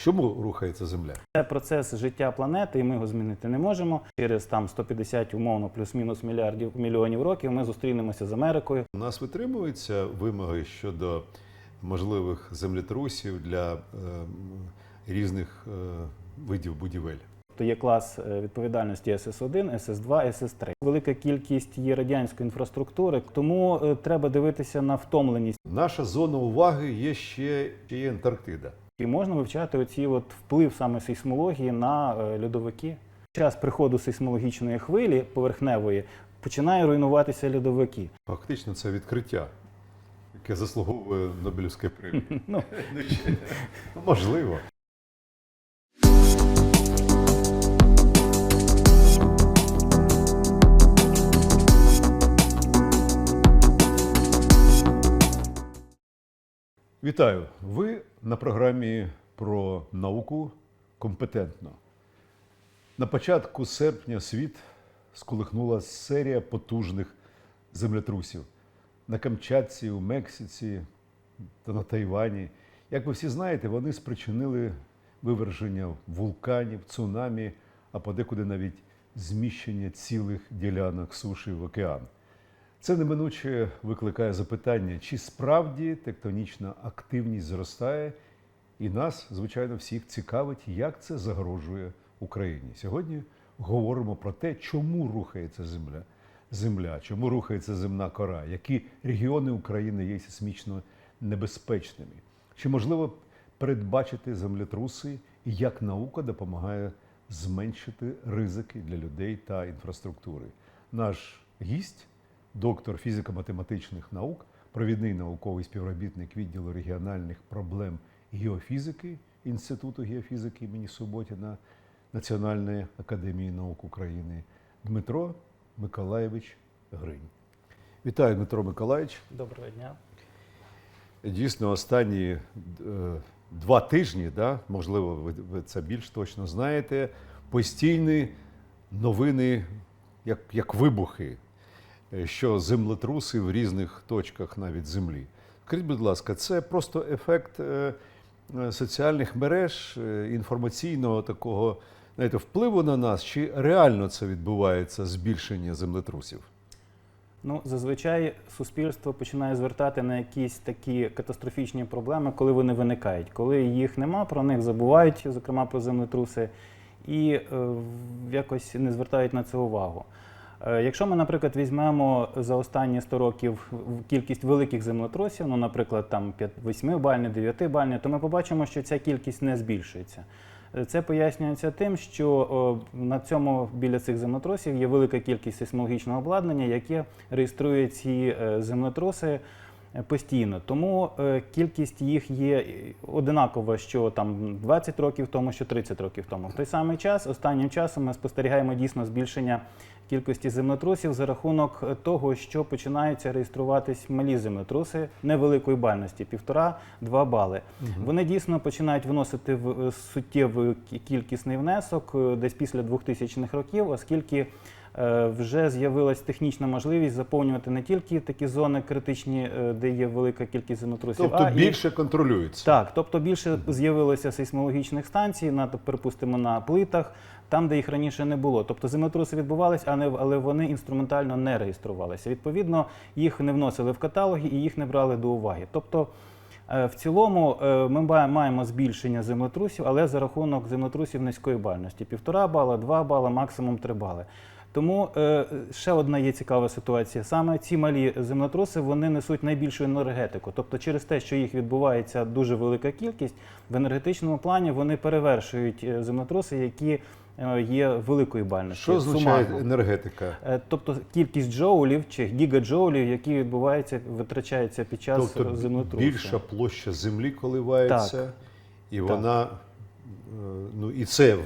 Чому рухається Земля? Це процес життя планети, і ми його змінити не можемо. Через там 150 умовно плюс-мінус мільярдів мільйонів років ми зустрінемося з Америкою. У нас витримуються вимоги щодо можливих землетрусів для е, різних е, видів будівель. То є клас е, відповідальності СС1, СС2, СС3. Велика кількість є радянської інфраструктури, тому е, треба дивитися на втомленість. Наша зона уваги є ще ще є Антарктида. І можна вивчати оці от вплив саме сейсмології на е, льодовики. Час приходу сейсмологічної хвилі поверхневої починає руйнуватися льодовики. Фактично, це відкриття, яке заслуговує Нобелівської премії. Ну, Ну, ну, Можливо. Вітаю! Ви на програмі про науку компетентно. На початку серпня світ сколихнула серія потужних землетрусів на Камчатці, у Мексиці та на Тайвані. Як ви всі знаєте, вони спричинили виверження вулканів, цунамі, а подекуди навіть зміщення цілих ділянок суші в океан. Це неминуче викликає запитання, чи справді тектонічна активність зростає, і нас, звичайно, всіх цікавить, як це загрожує Україні. Сьогодні говоримо про те, чому рухається земля, земля, чому рухається земна кора, які регіони України є сейсмічно небезпечними, чи можливо передбачити землетруси і як наука допомагає зменшити ризики для людей та інфраструктури. Наш гість доктор фізико-математичних наук, провідний науковий співробітник відділу регіональних проблем геофізики Інституту геофізики імені Суботіна Національної академії наук України Дмитро Миколаєвич Гринь. Вітаю, Дмитро Миколаївич. доброго дня. Дійсно, останні е, два тижні, да, можливо, ви, ви це більш точно знаєте, постійні новини, як, як вибухи, що землетруси в різних точках навіть землі. Скажіть, будь ласка, це просто ефект е, е, соціальних мереж, е, інформаційного такого знаєте, впливу на нас, чи реально це відбувається збільшення землетрусів? Ну, зазвичай суспільство починає звертати на якісь такі катастрофічні проблеми, коли вони виникають. Коли їх нема, про них забувають, зокрема про землетруси, і е, якось не звертають на це увагу. Е, Якщо ми, наприклад, візьмемо за останні 100 років кількість великих землетрусів, ну, наприклад, там 8-бальні, 9-бальні, то ми побачимо, що ця кількість не збільшується. Е, Це пояснюється тим, що на цьому біля цих землетрусів є велика кількість сейсмологічного обладнання, яке реєструє ці е, землетруси постійно. Тому е, кількість їх є одинакова, що там 20 років тому, що 30 років тому. В той самий час, останнім часом, ми спостерігаємо дійсно збільшення кількості землетрусів за рахунок того, що починаються реєструватись малі землетруси невеликої бальності, півтора-два бали. Вони дійсно починають вносити в е, суттєвий кількісний внесок е, десь після 2000-х років, оскільки вже з'явилась технічна можливість заповнювати не тільки такі зони критичні, е, де є велика кількість землетрусів, Тобто а і більше контролюється. так, тобто більше з'явилося сейсмологічних станцій, на, припустимо, на плитах, там, де їх раніше не було. Тобто землетруси відбувалися, а не- але вони інструментально не реєструвалися. Відповідно, їх не вносили в каталоги і їх не брали до уваги. Тобто, е, в цілому е, ми маємо збільшення землетрусів, але за рахунок землетрусів низької бальності. Півтора бала, два бала, максимум три бали. Тому е, ще одна є цікава ситуація. Саме ці малі землетруси вони несуть найбільшу енергетику. Тобто, через те, що їх відбувається дуже велика кількість, в енергетичному плані вони перевершують е, землетруси, які е, є великої бальності. Що означає енергетика? Е, Тобто кількість джоулів чи гігаджоулів, які відбуваються, витрачаються під час Тобто землетрусу. більша площа землі коливається, Так. і вона, ну і це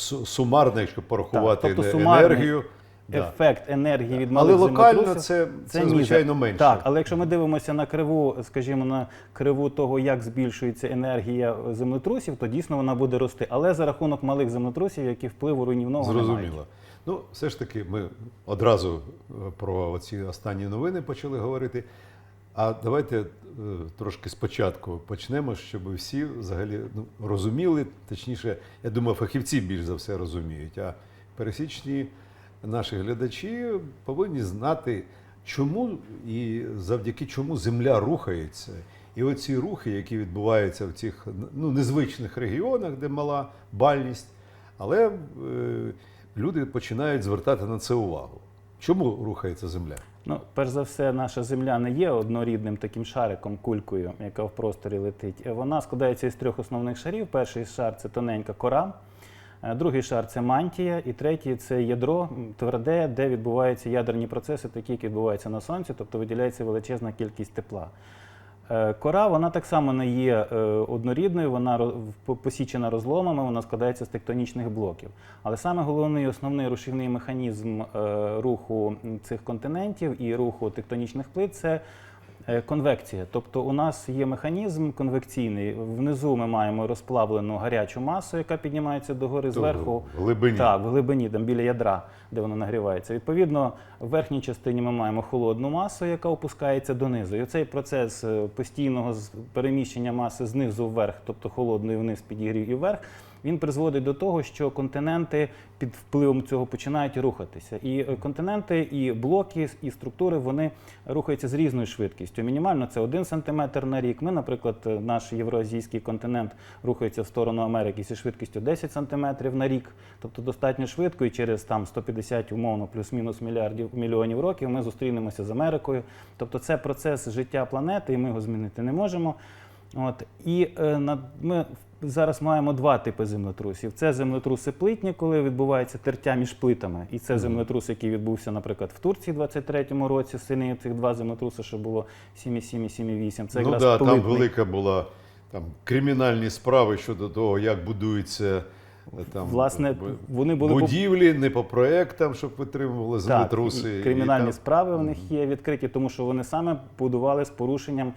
сумарно, якщо порахувати Так, тобто сумарний енергію. да. Ефект енергії від Але локально землетрусів це, це, звичайно менше. Так, але якщо ми дивимося на криву, скажімо, на криву того, як збільшується енергія землетрусів, то дійсно вона буде рости. Але за рахунок малих землетрусів, які впливу руйнівного не мають. Зрозуміло. Ну, все ж таки, ми одразу е, про ці останні новини почали говорити. А давайте е, трошки спочатку почнемо, щоб всі взагалі ну, розуміли, точніше, я думаю, фахівці більш за все розуміють. А пересічні наші глядачі повинні знати, чому і завдяки чому земля рухається. І оці рухи, які відбуваються в цих ну, незвичних регіонах, де мала бальність, але е, люди починають звертати на це увагу. Чому рухається земля? Ну, перш за все, наша земля не є однорідним таким шариком, кулькою, яка в просторі летить. Вона складається із трьох основних шарів. Перший шар це тоненька кора, е, другий шар це мантія, і третій це ядро тверде, де відбуваються ядерні процеси, такі, які відбуваються на сонці, тобто виділяється величезна кількість тепла. Е, Кора вона так само не є е, однорідною, вона посічена розломами, вона складається з тектонічних блоків. Але саме головний основний рушівний механізм е, руху цих континентів і руху тектонічних плит це конвекція. Тобто у нас є механізм конвекційний. Внизу ми маємо розплавлену гарячу масу, яка піднімається догори зверху. В глибині. Так, в глибині, там біля ядра, де воно нагрівається. Відповідно, в верхній частині ми маємо холодну масу, яка опускається донизу. І цей процес е, постійного з- переміщення маси знизу вверх, тобто холодної вниз підігрів і вверх, він призводить до того, що континенти під впливом цього починають рухатися. І е, континенти, і блоки, і структури вони рухаються з різною швидкістю. Мінімально це 1 см на рік. Ми, наприклад, е, наш євроазійський континент рухається в сторону Америки зі швидкістю 10 см на рік, тобто достатньо швидко, і через там 150 умовно плюс-мінус мільярдів мільйонів років ми зустрінемося з Америкою. Тобто це процес життя планети, і ми його змінити не можемо. От і е, на ми зараз маємо два типи землетрусів: це землетруси плитні, коли відбувається тертя між плитами, і це землетрус, який відбувся, наприклад, в Турції в 23-му році. Сини цих два землетруси, що було 7,7 і 7,8. Це ну якраз да, там велика була там кримінальні справи щодо того, як будуються е, там Власне, вони були будівлі не по проектам, щоб витримували землетруси. Так, і і кримінальні там- справи в них є відкриті, тому що вони саме будували з порушенням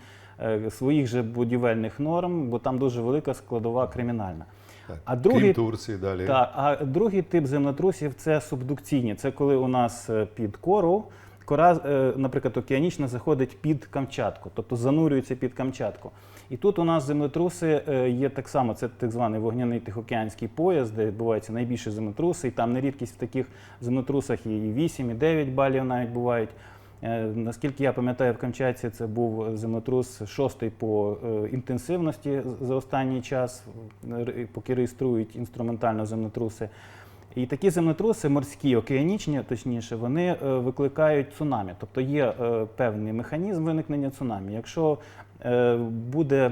своїх же будівельних норм, бо там дуже велика складова кримінальна. Так, А другий Крім Турції далі. Так, а другий тип землетрусів це субдукційні. Це коли у нас е, під кору кора, е, наприклад, океанічна заходить під Камчатку, тобто занурюється під Камчатку. І тут у нас землетруси е, є так само, це так званий вогняний тихоокеанський пояс, де відбуваються найбільші землетруси, і там нерідкість в таких землетрусах і 8, і 9 балів навіть бувають. Е, Наскільки я пам'ятаю, в Камчатці це був землетрус шостий по е, інтенсивності за останній час, поки реєструють інструментально землетруси. І такі землетруси, морські, океанічні, точніше, вони е, викликають цунамі. Тобто є певний механізм виникнення цунамі. Якщо буде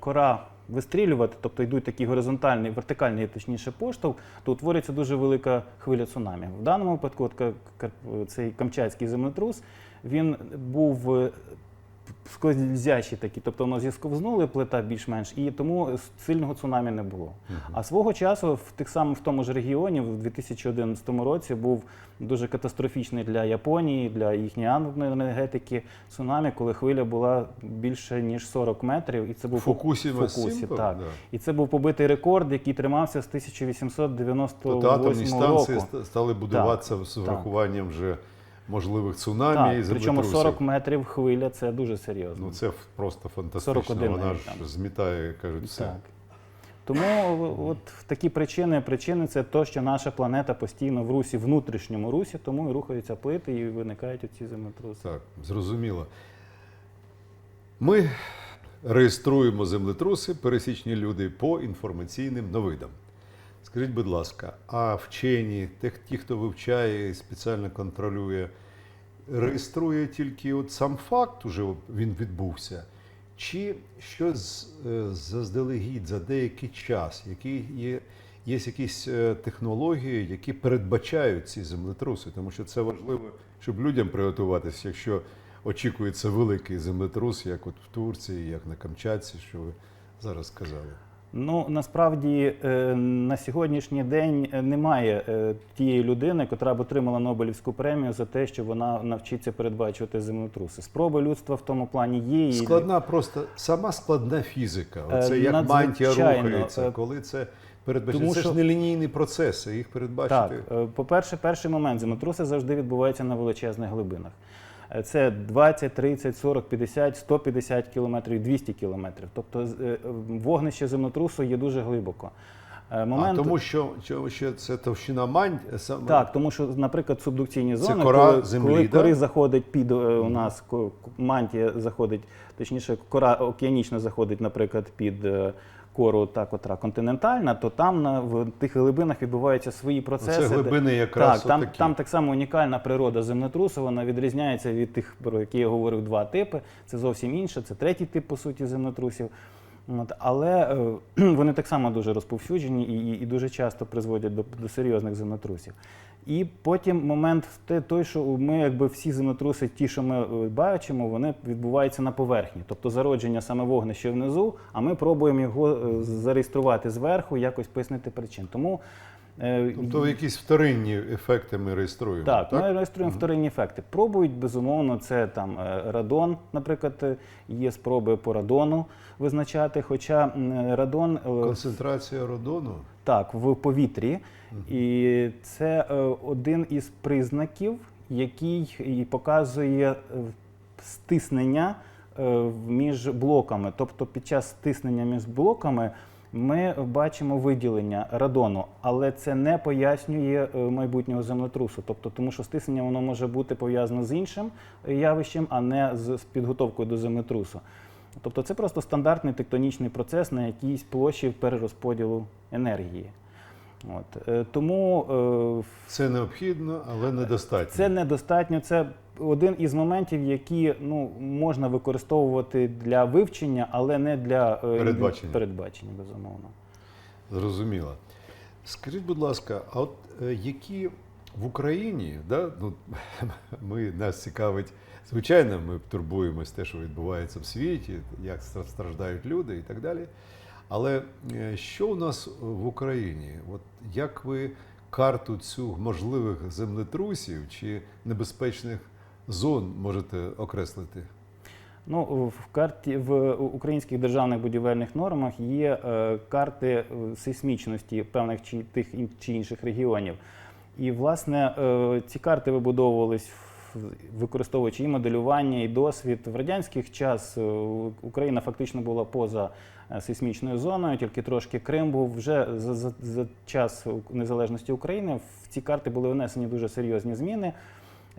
кора вистрілювати, тобто йдуть такі горизонтальні, вертикальний, точніше, поштовх, то утворюється дуже велика хвиля цунамі. В даному випадку, от, цей камчатський землетрус, він був скользячий такий, тобто воно зісковзнули плита більш-менш, і тому сильного цунамі не було. А свого часу в тих самих в тому ж регіоні, в 2011 році, був дуже катастрофічний для Японії, для їхньої енергетики цунамі, коли хвиля була більше ніж 40 метрів, і це був Фукусіма Фукусі, Сімпа, так. да. І це був побитий рекорд, який тримався з Тобто 1898 атомні станції року. стали будуватися з так. врахуванням вже можливих цунамі і Так, причому 40 метрів хвиля це дуже серйозно. Ну це просто фантастично. 41 Вона ж там. змітає, кажуть, все. Так. Тому от такі причини. Причини це то, що наша планета постійно в русі, внутрішньому русі, тому і рухаються плити і виникають ці землетруси. Так, зрозуміло. Ми реєструємо землетруси, пересічні люди, по інформаційним новидам. Скажіть, будь ласка, а вчені, тих- ті, хто вивчає і спеціально контролює, реєструє тільки от сам факт, уже він відбувся, чи щось е, заздалегідь за деякий час, які є, є якісь е, технології, які передбачають ці землетруси, тому що це важливо, щоб людям приготуватися, якщо очікується великий землетрус, як от в Турції, як на Камчатці, що ви зараз сказали. Ну насправді е, на сьогоднішній день е, немає е, тієї людини, яка б отримала Нобелівську премію за те, що вона навчиться передбачувати землетруси. Спроби людства в тому плані є. і- Складна просто сама складна фізика. Е, Оце як мантія рухається, коли це передбачено. тому Це ж що- не лінійні процеси, їх передбачити. Так, по-перше, перший момент землетруси завжди відбуваються на величезних глибинах. Е, Це 20, 30, 40, 50, 150 кілометрів, 200 кілометрів. Тобто е, вогнище землетрусу є дуже глибоко. Е, А тому що, що, це товщина мань саме Так, тому що, наприклад, субдукційні зони, кора коли, землі, коли да? кори заходить під у нас мантія заходить, точніше, кора океанічна заходить, наприклад, під кору, та котра континентальна, то там на в тих глибинах відбуваються свої процеси. це де- глибини якраз так, там, там так само унікальна природа землетрусу, вона відрізняється від тих, про які я говорив, два типи. Це зовсім інше, це третій тип, по суті, землетрусів. От, але е, вони так само дуже розповсюджені і, і, і дуже часто призводять до, до серйозних землетрусів. І потім момент той, що ми якби всі землетруси, ті, що ми е, бачимо, вони відбуваються на поверхні. Тобто зародження саме вогнища внизу, а ми пробуємо його е, зареєструвати зверху, якось пояснити причин. Тому е, Тобто якісь вторинні ефекти ми реєструємо. так, ми реєструємо вторинні ефекти. Пробують, безумовно, це там радон, наприклад, є спроби по радону визначати. Хоча радон Концентрація родону. Так в повітрі, і це е, один із признаків, який і показує е, стиснення е, між блоками. Тобто під час стиснення між блоками ми бачимо виділення радону, але це не пояснює майбутнього землетрусу. Тобто, тому що стиснення воно може бути пов'язане з іншим явищем, а не з підготовкою до землетрусу. Тобто це просто стандартний тектонічний процес на якійсь площі перерозподілу енергії. От. е, Тому е, Це необхідно, але недостатньо. це недостатньо. Це один із моментів, які ну, можна використовувати для вивчення, але не для е, Передбачення. передбачення, безумовно. Зрозуміло. Скажіть, будь ласка, а от які в Україні, да, ну, ми, нас цікавить, звичайно, ми турбуємось те, що відбувається в світі, як страждають люди і так далі. Але е, що у нас в Україні? От як ви карту цю можливих землетрусів чи небезпечних зон можете окреслити? Ну, в карті в українських державних будівельних нормах є е, карти е, сейсмічності певних чи тих чи інших регіонів. І, власне, е, ці карти вибудовувались використовуючи і моделювання, і досвід. В радянських час е, Україна фактично була поза е, сейсмічною зоною, тільки трошки Крим був. Вже за, за, за час незалежності України в ці карти були внесені дуже серйозні зміни.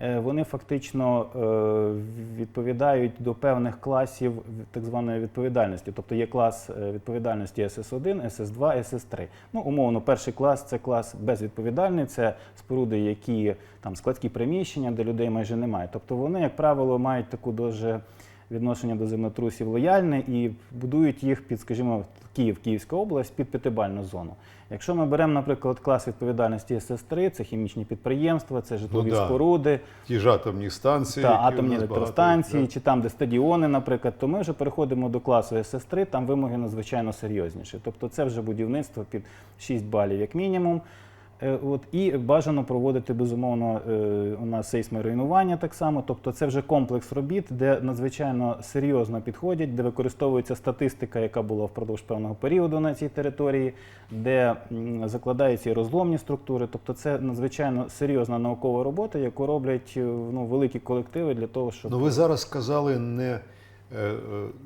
Е, Вони фактично е, відповідають до певних класів так званої відповідальності. Тобто є клас е, відповідальності СС1, СС2, СС3. Ну, умовно, перший клас це клас безвідповідальний, це споруди, які там складські приміщення, де людей майже немає. Тобто вони, як правило, мають таку дуже відношення до землетрусів лояльне і будують їх під, скажімо, Київ, Київська область під п'ятибальну зону. Якщо ми беремо, наприклад, клас відповідальності СС3, це хімічні підприємства, це житлові да. споруди, Ті ж атомні станції, та атомні нас багато, електростанції, чи там, де стадіони, наприклад, то ми вже переходимо до класу СС3, там вимоги надзвичайно серйозніші. Тобто це вже будівництво під 6 балів як мінімум. Е, От, і бажано проводити безумовно е, у нас сейсморуйнування так само. Тобто це вже комплекс робіт, де надзвичайно серйозно підходять, де використовується статистика, яка була впродовж певного періоду на цій території, де закладаються і розломні структури. Тобто це надзвичайно серйозна наукова робота, яку роблять е, ну, великі колективи для того, щоб Ну, ви зараз сказали, не,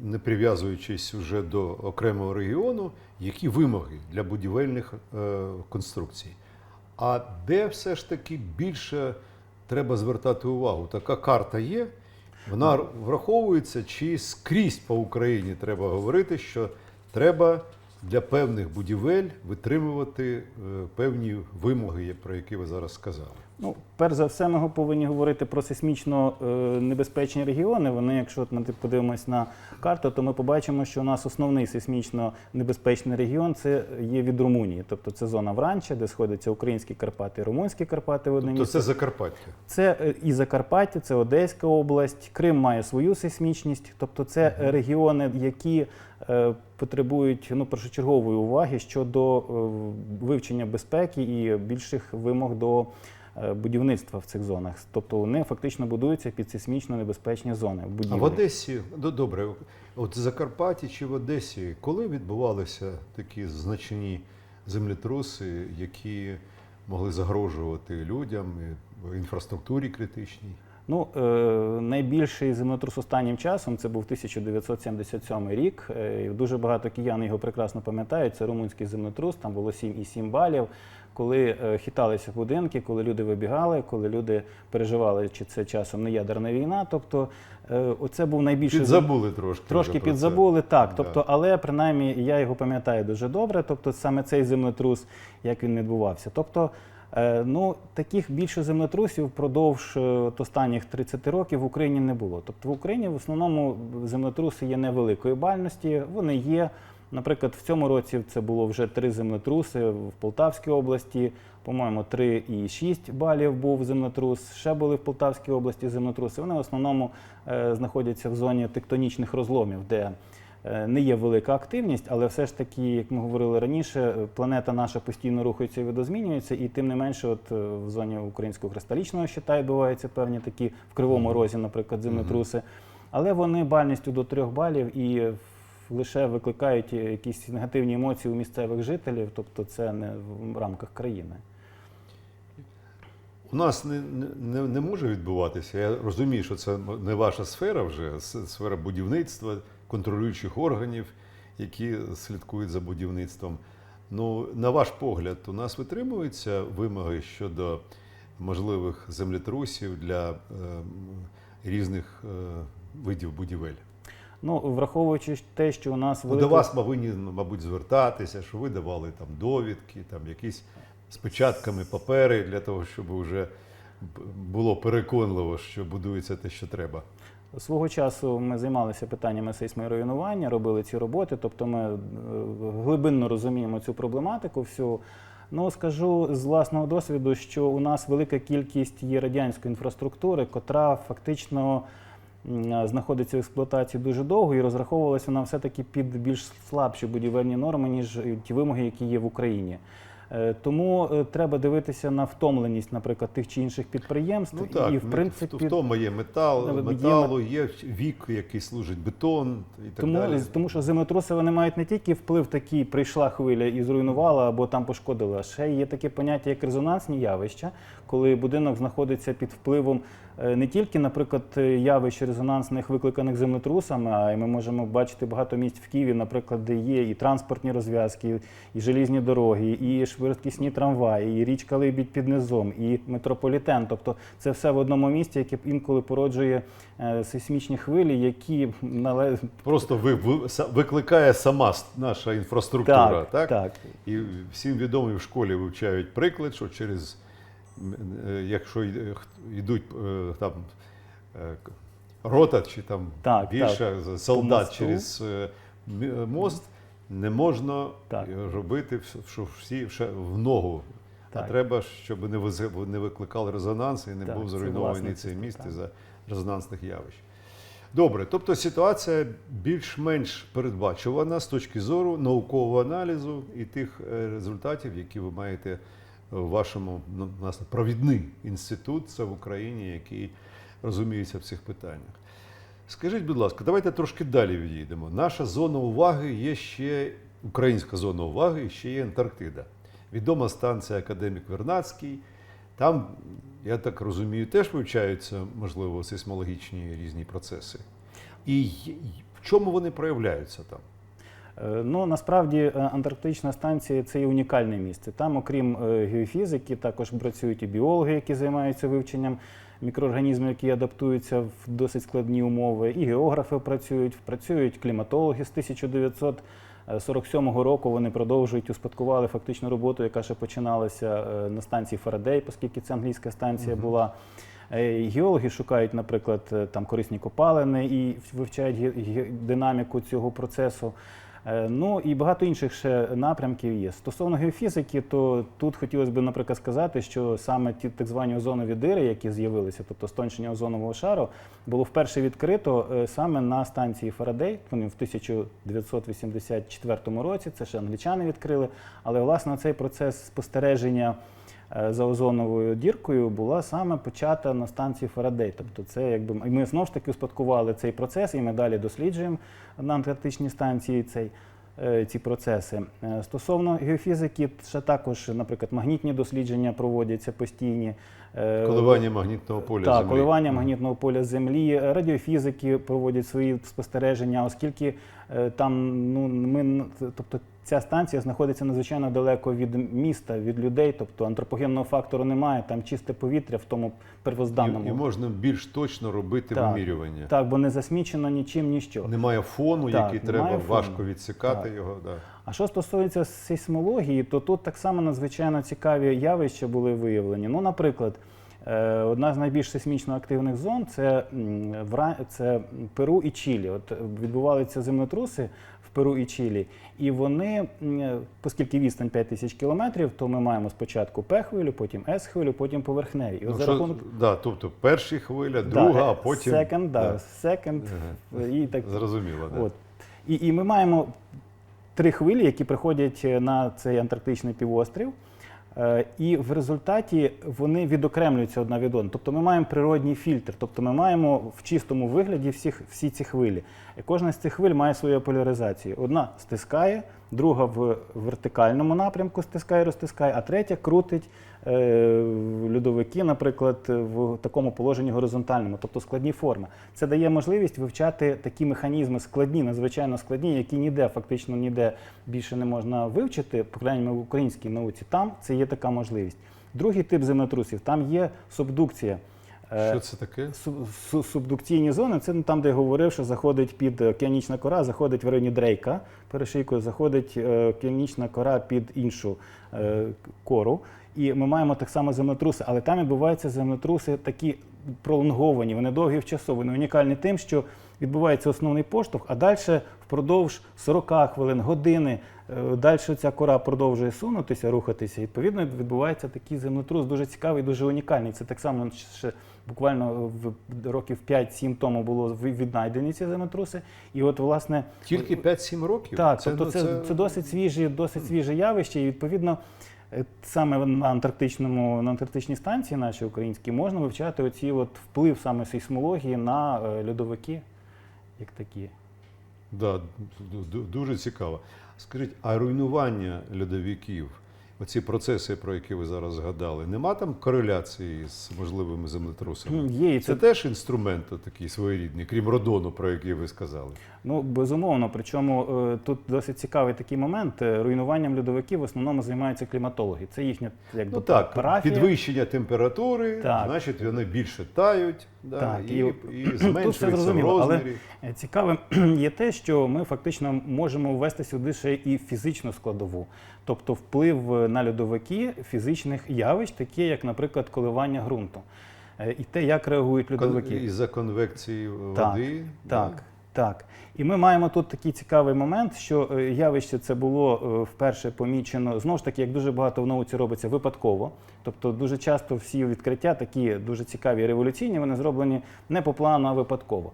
не прив'язуючись вже до окремого регіону, які вимоги для будівельних конструкцій. А де все ж таки більше треба звертати увагу? Така карта є, вона враховується, чи скрізь по Україні треба говорити, що треба для певних будівель витримувати е, певні вимоги, про які ви зараз сказали. Ну, перш за все, ми повинні говорити про сейсмічно е, небезпечні регіони. Вони, якщо ми подивимось на карту, то ми побачимо, що у нас основний сейсмічно небезпечний регіон це є від Румунії. Тобто це зона Вранча, де сходяться українські Карпати і румунські Карпати в одне Тобто місце. це Закарпаття. Це е, і Закарпаття, це Одеська область, Крим має свою сейсмічність, тобто це регіони, які потребують ну, першочергової уваги щодо е, вивчення безпеки і більших вимог до е, будівництва в цих зонах. Тобто вони фактично будуються під сейсмічно небезпечні зони. А в Одесі, ну добре, от в Закарпатті чи в Одесі, коли відбувалися такі значні землетруси, які могли загрожувати людям, інфраструктурі критичній? Ну, е, найбільший землетрус останнім часом це був 1977 рік. Е, дуже багато киян його прекрасно пам'ятають. Це румунський землетрус, там було 7,7 балів. Коли е, хиталися будинки, коли люди вибігали, коли люди переживали, чи це часом не ядерна війна. Тобто, е, оце був найбільший Підзабули трошки. Трошки про це. підзабули, так. Тобто, але принаймні я його пам'ятаю дуже добре. Тобто, саме цей землетрус, як він відбувався. Тобто, ну таких більше землетрусів впродовж е, останніх 30 років в Україні не було. Тобто в Україні в основному землетруси є невеликої бальності. Вони є. Наприклад, в цьому році це було вже три землетруси в Полтавській області. По-моєму, 3,6 балів був землетрус. Ще були в Полтавській області землетруси. Вони в основному е, знаходяться в зоні тектонічних розломів, де е, не є велика активність, але все ж таки, як ми говорили раніше, е, планета наша постійно рухається і видозмінюється, і тим не менше, от е, в зоні українського кристалічного щита відбуваються певні такі в кривому розі, наприклад, землетруси. Але вони бальністю до трьох балів і лише викликають якісь негативні емоції у місцевих жителів, тобто це не в рамках країни. У нас не, не, не може відбуватися. Я розумію, що це не ваша сфера вже, сфера будівництва, контролюючих органів, які слідкують за будівництвом. Ну, на ваш погляд, у нас витримуються вимоги щодо можливих землетрусів для е, різних е, видів будівель. Ну, враховуючи те, що у нас Ну. До вас повинні, мабуть, звертатися, що ви давали там довідки, там якісь з печатками папери для того, щоб вже було переконливо, що будується те, що треба. Свого часу ми займалися питаннями сейсморуйнування, робили ці роботи, тобто ми е, глибинно розуміємо цю проблематику всю. Ну, скажу з власного досвіду, що у нас велика кількість є радянської інфраструктури, котра фактично знаходиться в експлуатації дуже довго і розраховувалася вона все-таки під більш слабші будівельні норми, ніж ті вимоги, які є в Україні. Е, Тому е, треба дивитися на втомленість, наприклад, тих чи інших підприємств. Ну так, і в принципі, в тому є метал, металу, є вік, який служить бетон і так Тому, далі. тому що землетруси вони мають не тільки вплив такий, прийшла хвиля і зруйнувала або там пошкодила, а ще є таке поняття, як резонансні явища, коли будинок знаходиться під впливом не тільки, наприклад, е, явищ резонансних, викликаних землетрусами, а й ми можемо бачити багато місць в Києві, наприклад, де є і транспортні розв'язки, і желізні дороги, і швидкісні трамваї, і річка Либідь під низом, і метрополітен. Тобто це все в одному місці, яке інколи породжує е, сейсмічні хвилі, які. Просто ви, ви- викликає сама наша інфраструктура, так? Так, так. І всім відомо і в школі вивчають приклад, що через е, якщо йдуть е, там е, рота чи там Так, більше так. солдат через е, мост, не можна Так. робити, що всі в ногу. А треба, щоб не, викликали резонанс і не Так, був зруйнований цей міст так. за резонансних явищ. Добре, тобто ситуація більш-менш передбачувана з точки зору наукового аналізу і тих результатів, які ви маєте вашому ну, у провідний інститут це в Україні, який розуміється в цих питаннях. Скажіть, будь ласка, давайте трошки далі відійдемо. Наша зона уваги є ще українська зона уваги, ще є Антарктида. Відома станція Академік Вернадський. Там, я так розумію, теж вивчаються, можливо, сейсмологічні різні процеси. І в чому вони проявляються там? Е, Ну насправді е, Антарктична станція це є унікальне місце. Там, окрім е, геофізики, також працюють і біологи, які займаються вивченням мікроорганізмів, які адаптуються в досить складні умови. І географи працюють, працюють кліматологи з 1947 року. Вони продовжують успадкували фактично роботу, яка ще починалася на станції Фарадей, оскільки це англійська станція була. І Геологи шукають, наприклад, там корисні копалини і вивчають динаміку цього процесу. Е, Ну і багато інших ще напрямків є. Стосовно геофізики, то тут хотілося б, наприклад, сказати, що саме ті так звані озонові дири, які з'явилися, тобто стончення озонового шару, було вперше відкрито е, саме на станції Фарадей. В 1984 році. Це ще англічани відкрили. Але власне цей процес спостереження за озоновою діркою була саме почата на станції Фарадей. Тобто, це якби ми знову ж таки успадкували цей процес, і ми далі досліджуємо на антарктичній станції цей. е, ці процеси. Е, Стосовно геофізики, ще також, наприклад, магнітні дослідження проводяться постійні. Е, Коливання магнітного поля так, Землі. коливання магнітного поля Землі, радіофізики проводять свої спостереження, оскільки е, там ну ми тобто ця станція знаходиться надзвичайно далеко від міста, від людей, тобто антропогенного фактору немає, там чисте повітря в тому первозданному. І, і можна більш точно робити Так, вимірювання. Так, бо не засмічено нічим, ніщо. Немає фону, Так, який треба фону. важко відсікати Так. його. Да. А що стосується сейсмології, то тут так само надзвичайно цікаві явища були виявлені. Ну, наприклад, е, одна з найбільш сейсмічно активних зон це, це Перу і Чилі. От відбувалися землетруси в Перу і Чилі, і вони, оскільки відстань 5 тисяч кілометрів, то ми маємо спочатку П-хвилю, потім С-хвилю, потім поверхневі. І от Ну, за рахунок да, тобто перша хвиля, Да, друга, а е, потім. second, да, Да. second, і так Зрозуміло, да. От. І, і ми маємо три хвилі, які приходять е, на цей антарктичний півострів. Е, І в результаті вони відокремлюються одна від одної. Тобто ми маємо природній фільтр, тобто ми маємо в чистому вигляді всіх, всі ці хвилі. І кожна з цих хвиль має свою поляризацію. Одна стискає, друга в вертикальному напрямку стискає, розтискає, а третя крутить льодовики, наприклад, в такому положенні горизонтальному, тобто складні форми. Це дає можливість вивчати такі механізми складні, надзвичайно складні, які ніде фактично ніде більше не можна вивчити, по крайній в українській науці. Там це є така можливість. Другий тип землетрусів там є субдукція. Е, Що це таке? Су- су- Субдукційні зони це ну, там, де я говорив, що заходить під е, океанічна кора, заходить в районі Дрейка перешийкою, заходить е, океанічна кора під іншу е, кору. І ми маємо так само землетруси, але там відбуваються землетруси такі пролонговані, вони довгі в часу. Вони унікальні тим, що відбувається основний поштовх, а далі впродовж 40 хвилин, години е, далі ця кора продовжує сунутися, рухатися. Відповідно, відбувається такий землетрус, дуже цікавий, дуже унікальний. Це так само ще буквально в років 5-7 тому було віднайдені ці землетруси. І от, власне, Тільки 5-7 років? так, тобто ну, це, це, досить свіжі, досить свіже явище, і відповідно. Е, Саме на антарктичному на антарктичній станції нашій українській можна вивчати оці от вплив саме сейсмології на е, льодовики, як такі. Да, ду- ду- дуже цікаво. Скажіть, а руйнування льодовиків, оці процеси, про які ви зараз згадали, нема там кореляції з можливими землетрусами? Є і Це це теж інструмент такий своєрідний, крім родону, про який ви сказали. Ну, безумовно. Причому е, тут досить цікавий такий момент. Е, Руйнуванням льодовиків в основному займаються кліматологи. Це їхня якби, Ну так, парафія. підвищення температури, Так. значить вони більше тають да, Так, і, і- і, Тут все зменшуються в зрозуміло, але розмірі. Е, Цікавим є те, що ми фактично можемо ввести сюди ще і фізичну складову, тобто вплив на льодовики фізичних явищ, такі як, наприклад, коливання ґрунту. І те, як реагують льодовики. Із-за конвекції води. Так, так. І ми маємо тут такий цікавий момент, що е, явище це було е, вперше помічено знову ж таки, як дуже багато в науці робиться випадково. Тобто дуже часто всі відкриття такі дуже цікаві революційні, вони зроблені не по плану, а випадково.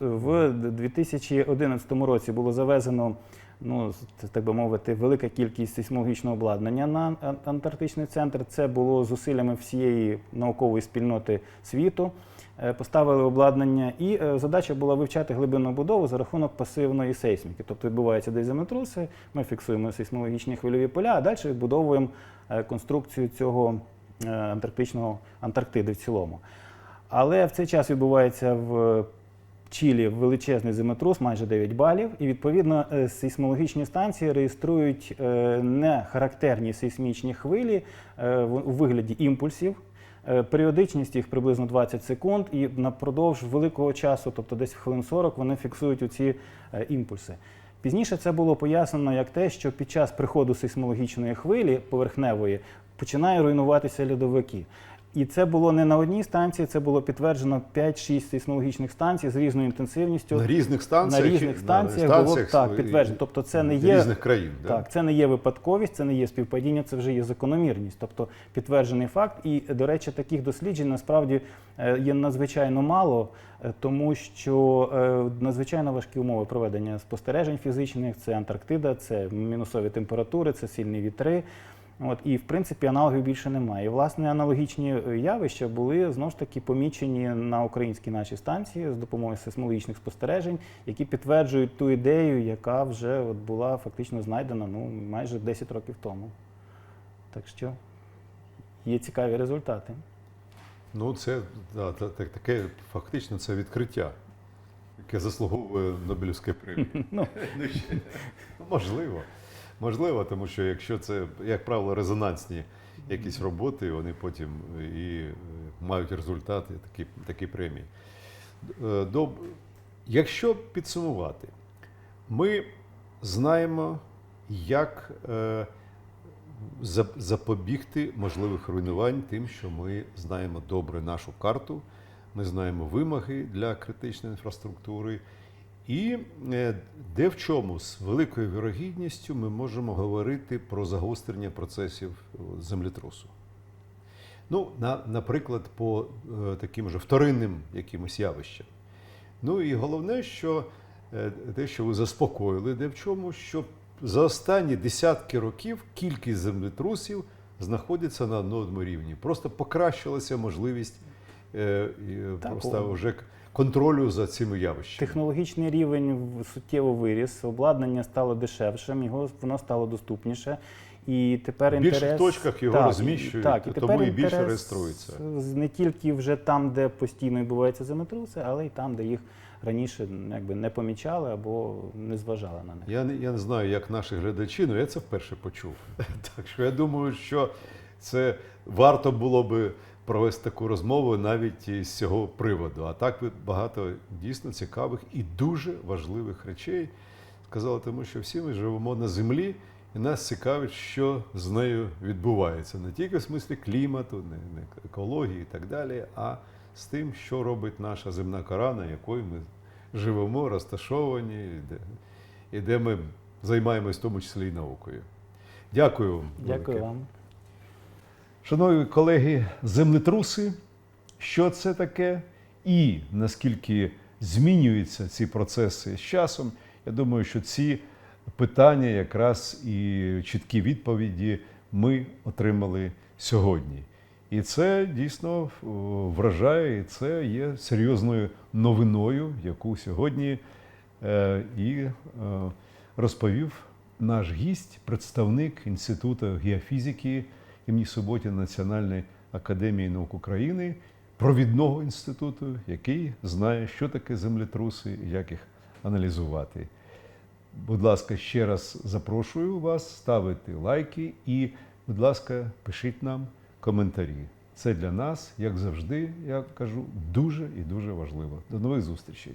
В 2011 році було завезено. Ну, так би мовити, велика кількість сейсмологічного обладнання на Ан- Антарктичний центр. Це було зусиллями всієї наукової спільноти світу. Е, Поставили обладнання, і е, задача була вивчати глибинну будову за рахунок пасивної сейсміки. Тобто відбуваються десь землетруси, ми фіксуємо сейсмологічні хвильові поля, а далі відбудовуємо е, конструкцію цього антарктичного Антарктиди в цілому. Але в цей час відбувається в Чилі величезний землетрус, майже 9 балів, і відповідно сейсмологічні станції реєструють не характерні сейсмічні хвилі у вигляді імпульсів. Е, Періодичність їх приблизно 20 секунд, і напродовж великого часу, тобто десь хвилин 40, вони фіксують оці е, імпульси. Пізніше це було пояснено як те, що під час приходу сейсмологічної хвилі поверхневої починає руйнуватися льодовики. І це було не на одній станції, це було підтверджено 5-6 сейсмологічних станцій з різною інтенсивністю. На різних На різних станціях на було так підтверджено. Тобто це не є різних країн. да? так, це не є випадковість, це не є співпадіння, це вже є закономірність, тобто підтверджений факт. І, до речі, таких досліджень насправді е, є надзвичайно мало, е, тому що е, надзвичайно важкі умови проведення спостережень фізичних. Це Антарктида, це мінусові температури, це сильні вітри. От, і в принципі аналогів більше немає. І власне аналогічні е, явища були знову ж таки помічені на українській нашій станції з допомогою сейсмологічних спостережень, які підтверджують ту ідею, яка вже от була фактично знайдена ну, майже 10 років тому. Так що є цікаві результати. Ну, це да, та- та- таке фактично це відкриття, яке заслуговує Нобелівської премії. Ну. Ну, можливо. Можливо, тому що якщо це, як правило, резонансні якісь роботи, вони потім і е, мають результати такі, такі премії. Е, Доб... Якщо підсумувати, ми знаємо, як е, запобігти можливих руйнувань тим, що ми знаємо добре нашу карту, ми знаємо вимоги для критичної інфраструктури, і е, де в чому з великою вірогідністю ми можемо говорити про загострення процесів е, землетрусу. Ну, на, наприклад, по е, таким же вторинним якимось явищам. Ну і головне, що е, те, що ви заспокоїли, де в чому, що за останні десятки років кількість землетрусів знаходиться на одному рівні. Просто покращилася можливість е, і Так, просто вже контролю за цими явищами. Технологічний рівень в- суттєво виріс, обладнання стало дешевшим, його воно стало доступніше. І тепер В більших інтерес точках його Так, розміщують, так, і тому і більше реєструється. Не тільки вже там, де постійно відбуваються землетруси, але й там, де їх раніше якби не помічали або не зважали на них. Я я не знаю, як наші глядачі, але я це вперше почув. Так що я думаю, що це варто було би провести таку розмову навіть із цього приводу. А так ви багато дійсно цікавих і дуже важливих речей сказали, тому що всі ми живемо на землі, і нас цікавить, що з нею відбувається. Не тільки в смислі клімату, не, екології і так далі, а з тим, що робить наша земна кора, на якої ми живемо, розташовані, і де, і де ми займаємось в тому числі і наукою. Дякую. вам Дякую велике. вам. Шановні колеги, землетруси, що це таке і наскільки змінюються ці процеси з часом, я думаю, що ці питання якраз і чіткі відповіді ми отримали сьогодні. І це дійсно вражає, і це є серйозною новиною, яку сьогодні е, і е, розповів наш гість, представник Інституту геофізики імені Суботіна Національної академії наук України, провідного інституту, який знає, що таке землетруси і як їх аналізувати. Будь ласка, ще раз запрошую вас ставити лайки і, будь ласка, пишіть нам коментарі. Це для нас, як завжди, я кажу, дуже і дуже важливо. До нових зустрічей.